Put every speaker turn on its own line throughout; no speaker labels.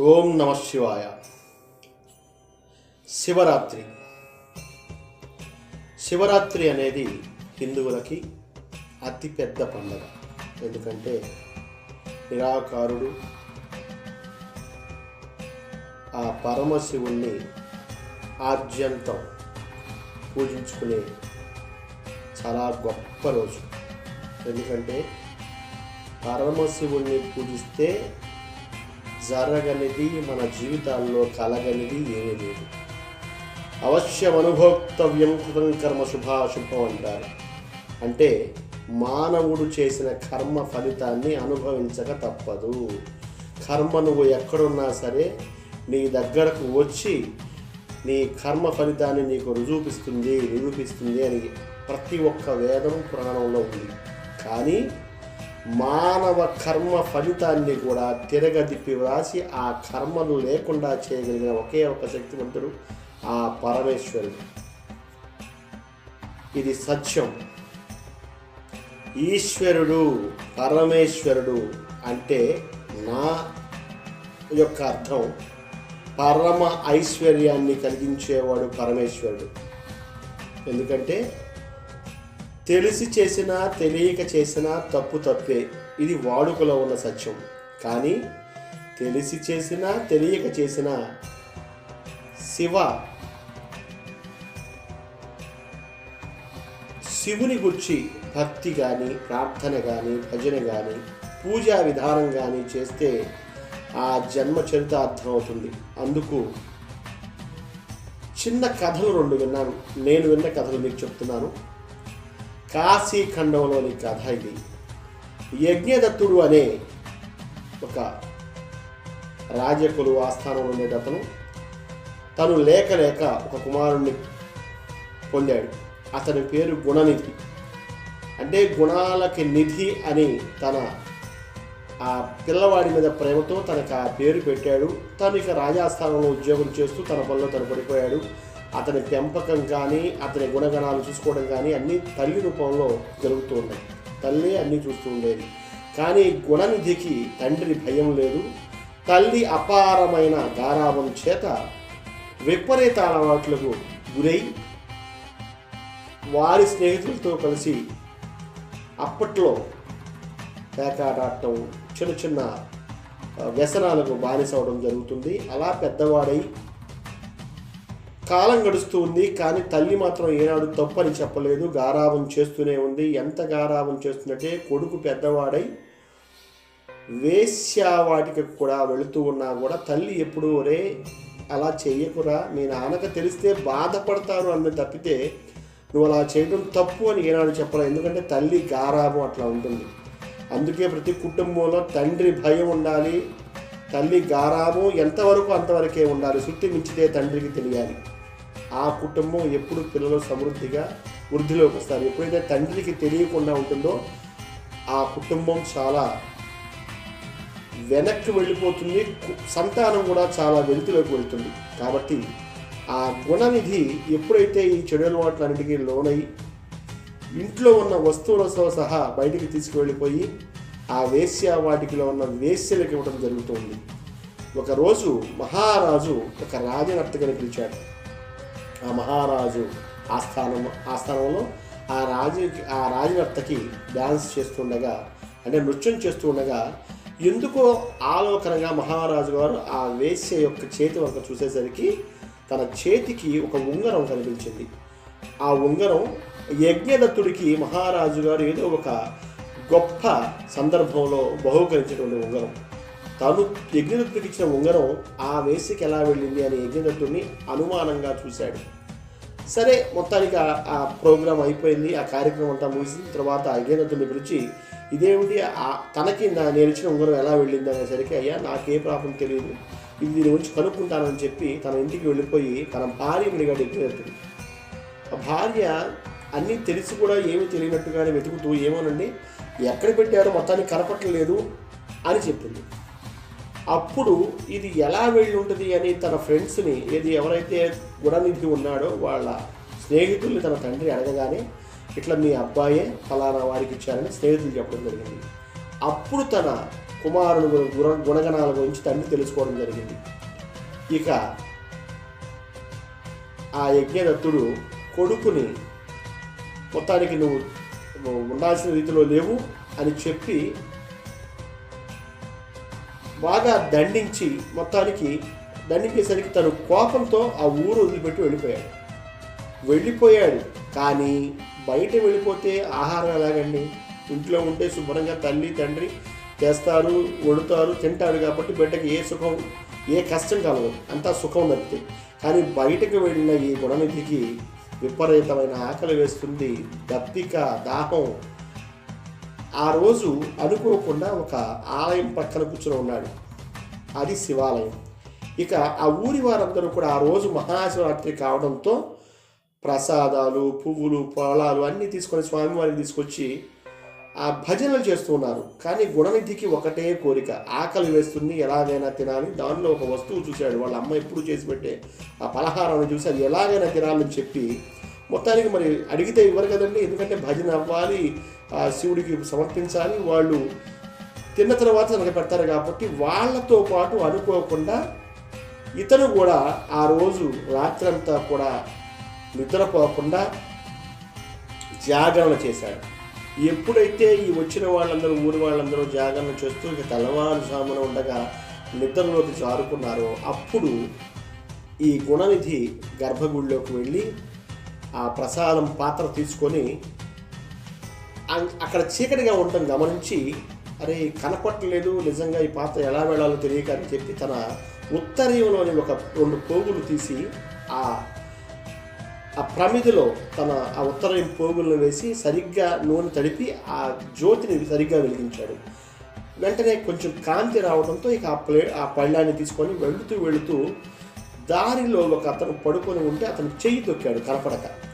ఓం నమ శివాయ. శివరాత్రి. శివరాత్రి అనేది హిందువులకి అతిపెద్ద పండగ. ఎందుకంటే నిరాకారుడు ఆ పరమశివుణ్ణి ఆద్యంతం పూజించుకునే చాలా గొప్ప రోజు. ఎందుకంటే పరమశివుణ్ణి పూజిస్తే జరగనిది మన జీవితాల్లో కలగనిది ఏమీ లేదు. అవశ్యం అనుభోక్తవ్యం కృతం కర్మ శుభాశుభం అంటారు. అంటే మానవుడు చేసిన కర్మ ఫలితాన్ని అనుభవించక తప్పదు. కర్మ నువ్వు ఎక్కడున్నా సరే నీ దగ్గరకు వచ్చి నీ కర్మ ఫలితాన్ని నీకు రుజూపిస్తుంది నిరూపిస్తుంది అని ప్రతి ఒక్క వేదం పురాణంలో ఉంది. కానీ మానవ కర్మ ఫలితాన్ని కూడా తిరగదిప్పి వ్రాసి ఆ కర్మను లేకుండా చేయగలిగిన ఒకే ఒక శక్తివంతుడు ఆ పరమేశ్వరుడు. ఇది సత్యం. ఈశ్వరుడు పరమేశ్వరుడు అంటే నా యొక్క అర్థం పరమ ఐశ్వర్యాన్ని కలిగించేవాడు పరమేశ్వరుడు. ఎందుకంటే తెలిసి చేసినా తెలియక చేసినా తప్పు తప్పే. ఇది వాడుకలో ఉన్న సత్యం. కానీ తెలిసి చేసినా తెలియక చేసినా శివ శివుని గుర్చి భక్తి కానీ ప్రార్థన కానీ భజన కానీ పూజా విధానం కానీ చేస్తే ఆ జన్మ చరిత అవుతుంది. అందుకు చిన్న కథలు రెండు విన్నాను. నేను విన్న కథలు మీకు చెప్తున్నాను. కాశీఖండంలోని కథ ఇది. యజ్ఞదత్తుడు అనే ఒక రాజకులు ఆస్థానంలో ఉండేటతను. తను లేక లేక ఒక కుమారుణ్ణి పొందాడు. అతని పేరు గుణనిధి. అంటే గుణాలకి నిధి అని తన ఆ పిల్లవాడి మీద ప్రేమతో తనకు ఆ పేరు పెట్టాడు. తను ఇక రాజాస్థానంలో ఉద్యోగం చేస్తూ తన పనిలో తను పడిపోయాడు. అతని పెంపకం కానీ అతని గుణగణాలు చూసుకోవడం కానీ అన్నీ తల్లి రూపంలో జరుగుతూ ఉన్నాయి. తల్లి అన్నీ చూస్తూ ఉండేది. కానీ గుణనిధికి తండ్రి భయం లేదు. తల్లి అపారమైన గారాభం చేత విపరీత అలవాట్లకు గురై వారి స్నేహితులతో కలిసి అప్పట్లో పేకాట చిన్న చిన్న వ్యసనాలకు బానిస అవడం జరుగుతుంది. అలా పెద్దవాడై కాలం గడుస్తూ ఉంది కానీ తల్లి మాత్రం ఏనాడు తప్పని చెప్పలేదు. గారాబం చేస్తూనే ఉంది. ఎంత గారాబం చేస్తున్నట్టే కొడుకు పెద్దవాడై వేశ్యావాటికి కూడా వెళుతూ ఉన్నా కూడా తల్లి ఎప్పుడు ఒరే అలా చెయ్యకురా మీ నాన్నకు తెలిస్తే బాధపడతారు అన్న తప్పితే నువ్వు అలా చేయడం తప్పు అని ఏనాడు చెప్పలేదు ఎందుకంటే తల్లి గారాబం అట్లా ఉంటుంది. అందుకే ప్రతి కుటుంబంలో తండ్రి భయం ఉండాలి. తల్లి గారాబం ఎంతవరకు అంతవరకే ఉండాలి. శుద్ధి మించితే తండ్రికి తెలియాలి. ఆ కుటుంబం ఎప్పుడు పిల్లలు సమృద్ధిగా వృద్ధిలోకి వస్తారు. ఎప్పుడైతే తండ్రికి తెలియకుండా ఉంటుందో ఆ కుటుంబం చాలా వెనక్కి వెళ్ళిపోతుంది సంతానం కూడా చాలా వెలుతులోకి వెళ్తుంది. కాబట్టి ఆ గుణనిధి ఎప్పుడైతే ఈ చెడు అలవాట్లన్నిటికీ లోనై ఇంట్లో ఉన్న వస్తువులతో సహా బయటికి తీసుకువెళ్ళిపోయి ఆ వేశ్య వాటికిలో ఉన్న వేశ్యలకు ఇవ్వడం జరుగుతుంది. ఒకరోజు మహారాజు ఒక రాజనర్తకని పిలిచాడు. ఆ మహారాజు ఆస్థానం ఆస్థానంలో ఆ రాజు ఆ రాజవర్తకి డాన్స్ చేస్తుండగా అంటే నృత్యం చేస్తూ ఉండగా ఎందుకో ఆలోకనగా మహారాజు గారు ఆ వేశ్య యొక్క చేతి వంక చూసేసరికి తన చేతికి ఒక ఉంగరం కనిపించింది. ఆ ఉంగరం యజ్ఞదత్తుడికి మహారాజు గారు ఏదో ఒక గొప్ప సందర్భంలో బహుకరించినటువంటి ఉంగరం. తను యజ్ఞదత్తుడికి ఇచ్చిన ఉంగరం ఆ వేసికి ఎలా వెళ్ళింది అని యజ్ఞదత్తుడిని అనుమానంగా చూశాడు. సరే మొత్తానికి ఆ- ప్రోగ్రాం అయిపోయింది ఆ కార్యక్రమం అంతా ముగిసిన తర్వాత యజ్ఞదత్తుడిని పిలిచి ఇదేమిటి? ఆ- తనకి నా నేను ఇచ్చిన ఉంగరం ఎలా వెళ్ళింది? అనేసరికి అయ్యా నాకే ప్రాబ్లం తెలియదు ఇది దీని గురించి కనుక్కుంటానని చెప్పి తన ఇంటికి వెళ్ళిపోయి తన భార్యని అడిగాడు యజ్ఞదత్తుడు ఆ భార్య అన్నీ తెలిసి కూడా ఏమీ తెలియనట్టుగానే వెతుకుతూ ఏమోనండి ఎక్కడ పెట్టారో మొత్తానికి కనపట్టలేదు అని చెప్పింది. అప్పుడు ఇది ఎలా వెళ్ళి ఉంటుంది అని తన ఫ్రెండ్స్ని ఏది ఎవరైతే గుణనిధి ఉన్నాడో వాళ్ళ స్నేహితుల్ని తన తండ్రి అడగగానే ఇట్లా మీ అబ్బాయే ఫలానా వారికి ఇచ్చారని స్నేహితులు చెప్పడం జరిగింది. అప్పుడు తన కుమారుని గుణ గుణగణాల గురించి తండ్రి తెలుసుకోవడం జరిగింది. ఇక ఆ యజ్ఞదత్తుడు కొడుకుని మొత్తానికి నువ్వు ఉండాల్సిన రీతిలో లేవు అని చెప్పి బాగా దండించి మొత్తానికి దండించేసరికి తను కోపంతో ఆ ఊరు వదిలిపెట్టి వెళ్ళిపోయాడు. వెళ్ళిపోయాడు. కానీ బయట వెళ్ళిపోతే ఆహారం ఎలాగండి? ఇంట్లో ఉంటే శుభ్రంగా తల్లి తండ్రి చేస్తారు వండుతారు తింటారు కాబట్టి బిడ్డకి ఏ సుఖం ఏ కష్టం కలగదు. అంతా సుఖం తప్పితే కానీ బయటకు వెళ్ళిన ఈ గుణనిధికి విపరీతమైన ఆకలి వేస్తుంది. దప్పిక దాహం ఆ రోజు అనుకోకుండా ఒక ఆలయం పక్కన కూర్చుని ఉన్నాడు. అది శివాలయం. ఇక ఆ ఊరి వారందరూ కూడా ఆ రోజు మహాశివరాత్రి కావడంతో ప్రసాదాలు పువ్వులు ఫలాలు అన్నీ తీసుకొని స్వామివారిని తీసుకొచ్చి ఆ భజనలు చేస్తున్నారు కానీ గుణనిధికి ఒకటే కోరిక ఆకలి వేస్తుంది ఎలాగైనా తినాలి. దానిలో ఒక వస్తువు చూశాడు. వాళ్ళ అమ్మ ఎప్పుడు చేసి పెట్టే ఆ పలహారాన్ని చూసి అది ఎలాగైనా తినాలని చెప్పి మొత్తానికి మరి అడిగితే ఇవ్వరు కదండి. ఎందుకంటే భజన అవ్వాలి ఆ శివుడికి సమర్పించాలి. వాళ్ళు తిన్న తర్వాత నిలబెడతారు పెడతారు కాబట్టి వాళ్ళతో పాటు అనుకోకుండా ఇతను కూడా ఆ రోజు రాత్రంతా కూడా నిద్రపోకుండా జాగరణ చేశాడు. ఎప్పుడైతే ఈ వచ్చిన వాళ్ళందరూ ఊరి వాళ్ళందరూ జాగరణ చేస్తూ ఇక తెల్లవారుజామున ఉండగా నిద్రలోకి జారుకున్నారో అప్పుడు ఈ గుణనిధి గర్భగుడిలోకి వెళ్ళి ఆ ప్రసాదం పాత్ర తీసుకొని అక్కడ చీకటిగా ఉండటం గమనించి అరే కనపట్టలేదు నిజంగా ఈ పాత్ర ఎలా వెళ్ళాలో తెలియక అని చెప్పి తన ఉత్తరీయంలోని ఒక రెండు పోగులు తీసి ఆ ఆ ప్రమిదిలో తన ఆ ఉత్తరీయం పోగులను వేసి సరిగ్గా నూనె తడిపి ఆ జ్యోతిని సరిగ్గా వెలిగించాడు. వెంటనే కొంచెం కాంతి రావడంతో ఇక ఆ ప్లే ఆ పళ్ళాన్ని తీసుకొని వెళుతూ వెళుతూ దారిలో ఒక అతను పడుకొని ఉంటే అతను చెయ్యి తొక్కాడు కనపడక.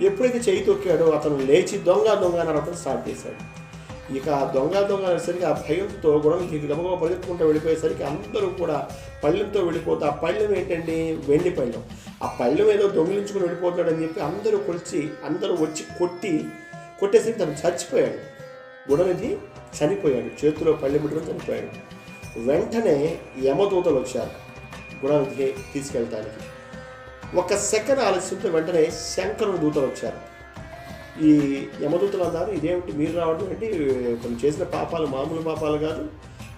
ఎప్పుడైతే చేయి తొక్కాడో అతను లేచి దొంగ దొంగ అని అతను స్టార్ట్ చేశాడు. ఇక ఆ దొంగ దొంగ అనేసరికి ఆ భయంతో గుణం గబగబా పరిగెత్తుకుంటూ వెళ్ళిపోయేసరికి అందరూ కూడా పళ్ళెంతో వెళ్ళిపోతే ఆ పళ్ళెం ఏంటండి? వెండి పళ్ళెం. ఆ పళ్ళెం ఏదో దొంగిలించుకుని వెళ్ళిపోతాడని చెప్పి అందరూ కొలిచి అందరూ వచ్చి కొట్టి కొట్టేసరికి తను చచ్చిపోయాడు. గుణనిధి చనిపోయాడు. చేతిలో పళ్ళెం పెట్టుకుని చనిపోయాడు. వెంటనే యమదూతలు వచ్చారు. గుణనిధి తీసుకెళ్ళటానికి. ఒక సెకండ్ ఆలస్యంతో వెంటనే శంకరుడు దూతలు వచ్చారు. ఈ యమదూతలు అన్నారు ఇదేమిటి మీరు రావడం ఏంటి? కొన్ని చేసిన పాపాలు మామూలు పాపాలు కాదు.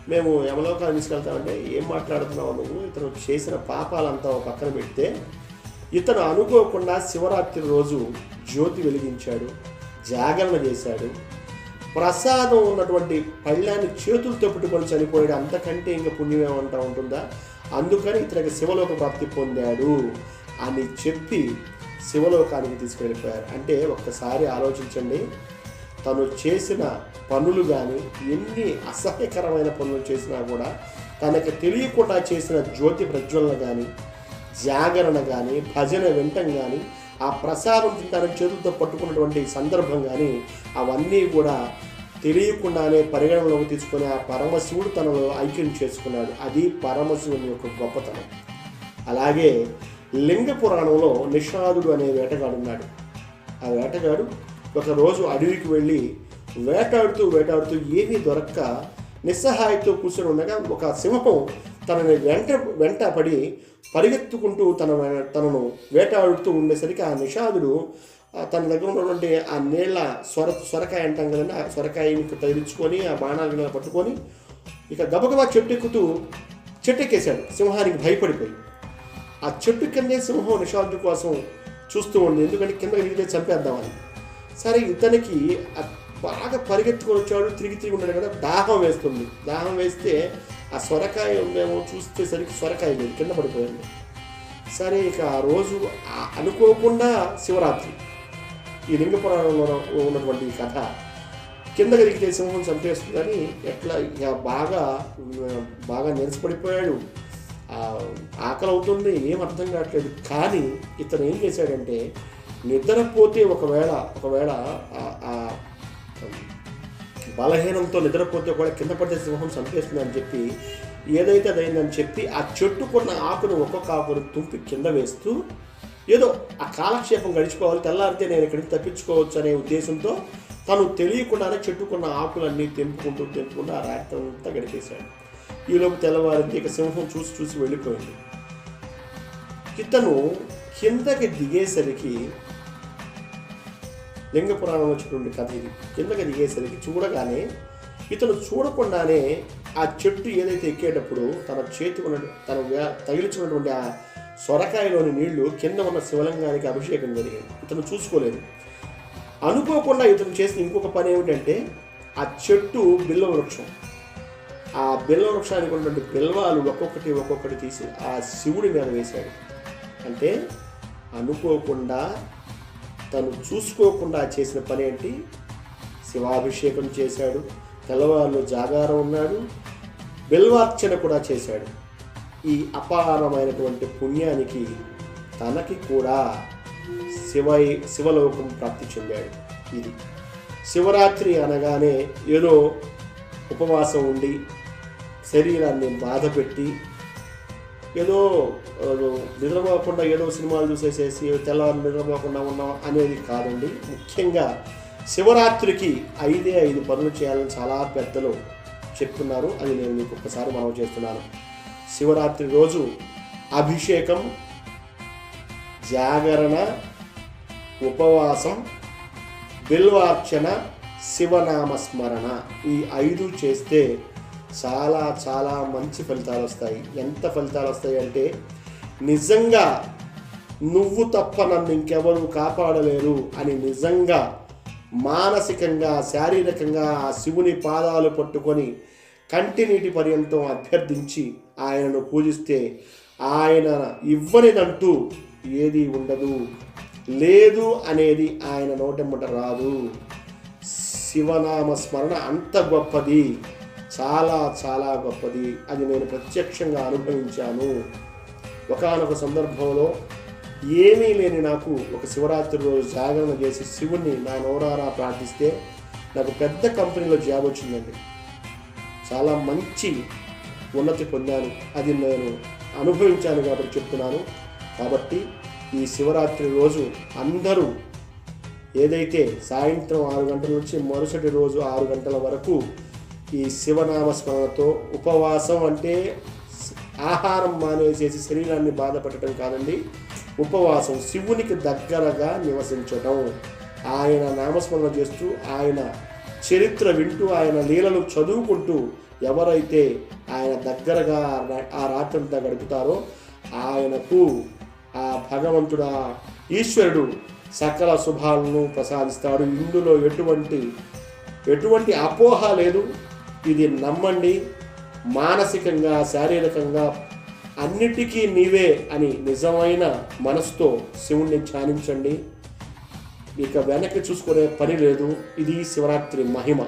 మేము యమలోకాలు తీసుకెళ్తామంటే ఏం మాట్లాడుతున్నావు నువ్వు? ఇతను చేసిన పాపాలంతా ఒక పక్కన పెడితే ఇతను అనుకోకుండా శివరాత్రి రోజు జ్యోతి వెలిగించాడు జాగరణ చేశాడు. ప్రసాదం ఉన్నటువంటి పళ్ళాన్ని చేతులతో పెట్టుకొని చనిపోయాడు. అంతకంటే ఇంకా పుణ్యం ఏమంటా ఉంటుందా? అందుకని ఇతనికి శివలోక ప్రాప్తి పొందాడు. అని చెప్పి శివలోకానికి తీసుకువెళ్ళిపోయారు అంటే ఒక్కసారి ఆలోచించండి తను చేసిన పనులు కానీ ఎన్ని అసహ్యకరమైన పనులు చేసినా కూడా తనకి తెలియకుండా చేసిన జ్యోతి ప్రజ్వలన కానీ జాగరణ కానీ భజన వింటం కానీ ఆ ప్రసాదం తన చేతులతో పట్టుకున్నటువంటి సందర్భం కానీ అవన్నీ కూడా తెలియకుండానే పరిగణనలోకి తీసుకొని ఆ పరమశివుడు తనలో ఐక్యం చేసుకున్నాడు. అది పరమశివుని యొక్క గొప్పతనం. అలాగే లింగ పురాణంలో నిషాదుడు అనే వేటగాడున్నాడు ఆ వేటగాడు ఒకరోజు అడవికి వెళ్ళి వేటాడుతూ వేటాడుతూ ఏమీ దొరక్క నిస్సహాయంతో కూర్చొని ఉండగా ఒక సింహం తనని వెంట వెంట పడి పరిగెత్తుకుంటూ తన తనను వేటాడుతూ ఉండేసరికి ఆ నిషాదుడు తన దగ్గర ఉన్నటువంటి ఆ నీళ్ళ సొర సొరకాయ అంటాం కదండి ఆ సొరకాయని తగిలించుకొని ఆ బాణాలను పట్టుకొని ఇక గబగబా చెట్టు ఎక్కుతూ చెట్టు సింహానికి భయపడిపోయి. ఆ చెట్టు కిందే సింహం నిషాదు కోసం చూస్తూ ఉంది. ఎందుకంటే కింద దిగితే చంపేద్దామని. సరే ఇతనికి బాగా పరిగెత్తుకొని వచ్చాడు. తిరిగి తిరిగి ఉన్నాడు కదా దాహం వేస్తుంది. దాహం వేస్తే ఆ సొరకాయ ఉందేమో చూసేసరికి సొరకాయ లేదు కింద పడిపోయింది. సరే ఇక ఆ రోజు అనుకోకుండా శివరాత్రి. ఈ లింగ పురాణంలో ఉన్నటువంటి కథ. కిందకి దిగితే సింహం చంపేస్తుందని ఎట్లా ఇక బాగా బాగా నిరసపడిపోయాడు. ఆకలి అవుతుంది ఏం అర్థం కావట్లేదు. కానీ ఇతను ఏం చేశాడంటే నిద్రపోతే ఒకవేళ ఒకవేళ ఆ- బలహీనంతో నిద్రపోతే కూడా కింద పడితే సింహం చంపేస్తుందని చెప్పి ఏదైతే అదైందని చెప్పి ఆ చెట్టుకున్న ఆకును ఒక్కొక్క ఆకును తుంపి కింద వేస్తూ ఏదో ఆ కాలక్షేపం గడిచిపోవాలి తెల్లారితే నేను ఇక్కడికి తప్పించుకోవచ్చు అనే ఉద్దేశంతో తను తెలియకుండానే చెట్టుకున్న ఆకులన్నీ తెంపుకుంటూ తెంపుకుంటూ ఆ రాత్రి అంతా గడిపేశాడు. ఈలోపు తెల్లవారింది ఇక సింహం చూసి చూసి వెళ్ళిపోయింది ఇతను కిందకి దిగేసరికి లింగ పురాణం వచ్చినటువంటి కథ ఇది కిందకి దిగేసరికి చూడగానే ఇతను చూడకుండానే ఆ చెట్టు ఏదైతే ఎక్కేటప్పుడు తన చేతి ఉన్న తన తగిలిచినటువంటి తగిలించినటువంటి ఆ సొరకాయలోని నీళ్ళు కింద ఉన్న శివలింగానికి అభిషేకం జరిగింది ఇతను చూసుకోలేదు అనుకోకుండా ఇతను చేసిన ఇంకొక పని ఏమిటంటే ఆ చెట్టు బిల్ల వృక్షం ఆ బిల్వ వృక్షానికి ఉన్నటువంటి బిల్వాలు ఒక్కొక్కటి ఒక్కొక్కటి తీసి ఆ శివుడి మీద వేశాడు. అంటే అనుకోకుండా తను చూసుకోకుండా చేసిన పని ఏంటి? శివాభిషేకం చేశాడు తెల్లవారులు జాగారం ఉన్నాడు బిల్వార్చన కూడా చేశాడు. ఈ అపారమైనటువంటి పుణ్యానికి తనకి కూడా శివై శివలోకం ప్రాప్తి చెందాడు. ఇది శివరాత్రి అనగానే ఏదో ఉపవాసం ఉండి శరీరాన్ని బాధ పెట్టి ఏదో నిద్రపోకుండా ఏదో సినిమాలు చూసేసేసి తెల్లవారు నిద్రపోకుండా ఉన్నాం అనేది కాదండి. ముఖ్యంగా శివరాత్రికి ఐదే ఐదు పనులు చేయాలని చాలా పెద్దలు చెప్తున్నారు. అది నేను మీకు ఒక్కసారి మనం చేస్తున్నాను. శివరాత్రి రోజు అభిషేకం జాగరణ ఉపవాసం బిల్వార్చన శివనామ స్మరణ ఈ ఐదు చేస్తే చాలా చాలా మంచి ఫలితాలు వస్తాయి. ఎంత ఫలితాలు వస్తాయి అంటే నిజంగా నువ్వు తప్ప నన్ను ఇంకెవరు కాపాడలేరు అని నిజంగా మానసికంగా శారీరకంగా ఆ శివుని పాదాలు పట్టుకొని కంటినీటి పర్యంతం అభ్యర్థించి ఆయనను పూజిస్తే ఆయన ఇవ్వనిదంటూ ఏది ఉండదు. లేదు అనేది ఆయన నోటెమ్మట రాదు. శివనామ స్మరణ అంత గొప్పది. చాలా చాలా గొప్పది అది నేను ప్రత్యక్షంగా అనుభవించాను. ఒకానొక సందర్భంలో ఏమీ లేని నాకు ఒక శివరాత్రి రోజు జాగరణ చేసి శివుణ్ణి నా నోరారా ప్రార్థిస్తే నాకు పెద్ద కంపెనీలో జాబ్ వచ్చిందండి. చాలా మంచి ఉన్నతి పొందాను. అది నేను అనుభవించాను కాబట్టి చెప్తున్నాను. కాబట్టి ఈ శివరాత్రి రోజు అందరూ ఏదైతే సాయంత్రం ఆరు గంటల నుంచి మరుసటి రోజు ఆరు గంటల వరకు ఈ శివనామ స్మరణతో ఉపవాసం అంటే ఆహారం మానేసేసి శరీరాన్ని బాధపెట్టడం కాదండి. ఉపవాసం శివునికి దగ్గరగా నివసించడం ఆయన నామస్మరణ చేస్తూ ఆయన చరిత్ర వింటూ ఆయన లీలలు చదువుకుంటూ ఎవరైతే ఆయన దగ్గరగా ఆ రాత్రంతా గడుపుతారో ఆయనకు ఆ భగవంతుడా ఈశ్వరుడు సకల శుభాలను ప్రసాదిస్తాడు. ఇందులో ఎటువంటి ఎటువంటి అపోహ లేదు. ఇది నమ్మండి మానసికంగా శారీరకంగా అన్నిటికీ నీవే అని నిజమైన మనసుతో శివుణ్ణి ధ్యానించండి. ఇక వెనక్కి చూసుకునే పని లేదు. ఇది శివరాత్రి మహిమ.